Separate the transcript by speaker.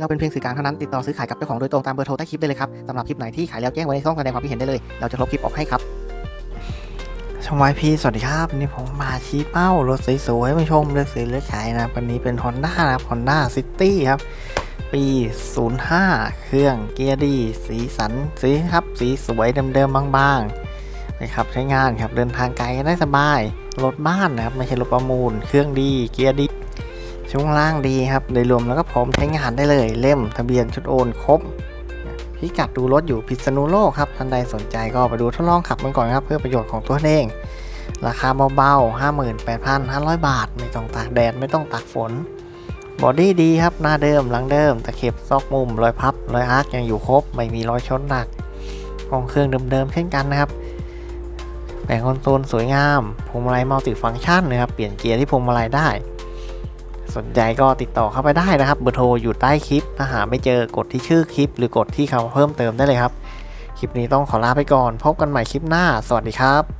Speaker 1: เราเป็นเพียงสื่อกลางเท่านั้นติดต่อซื้อขายกับเจ้าของโดยตรงตามเบอร์โทรใต้คลิปได้เลยครับสำหรับคลิปไหนที่ขายแล้วแจ้งไว้ในช่องแสดงความคิดเห็นได้เลย เราจะลบคลิปออกให้ครับ
Speaker 2: ช่องไวพีสวัสดีครับวันนี้ผมมาชี้เป้ารถสวยๆมาชมเลือกซื้อเลือกขายนะครับวันนี้เป็น Honda นะครับ Honda City ครับปี 05 เครื่องเกียร์ดี สีสันสีครับสีสวยเดิมๆบางๆนะครับใช้งานครับเดินทางไกลได้สบายรถบ้านนะครับไม่ใช่รถประมูล เครื่องดีเกียร์ดี ช่วงล่างดีครับ โดยรวมแล้วก็พร้อมใช้งานได้เลย เล่มทะเบียนชุดโอนครบพิกัดดูรถอยู่พิษณุโลกครับ ท่านใดสนใจก็ไปดูทดลองขับมันก่อนครับ เพื่อประโยชน์ของตัวเอง ราคาเบาๆ 58,500 บาท ไม่ต้องตากแดด ไม่ต้องตากฝน บอดี้ดีครับ หน้าเดิม หลังเดิม ตะเข็บซอกมุม รอยพับ รอยอาร์คยังอยู่ครบ ไม่มีรอยชนหนักห้องเครื่องเดิมๆ เช่นกันนะครับแผงคอนโซลสวยงามพวงมาลัยมัลติฟังก์ชันนะครับ เปลี่ยนเกียร์ที่พวงมาลัยได้ สนใจก็ติดต่อเข้าไปได้นะครับเบอร์โทรอยู่ใต้คลิปถ้าหาไม่เจอกดที่ชื่อคลิป หรือกดที่คำเพิ่มเติมได้เลยครับ คลิปนี้ต้องขอลาไปก่อน พบกันใหม่คลิปหน้า สวัสดีครับ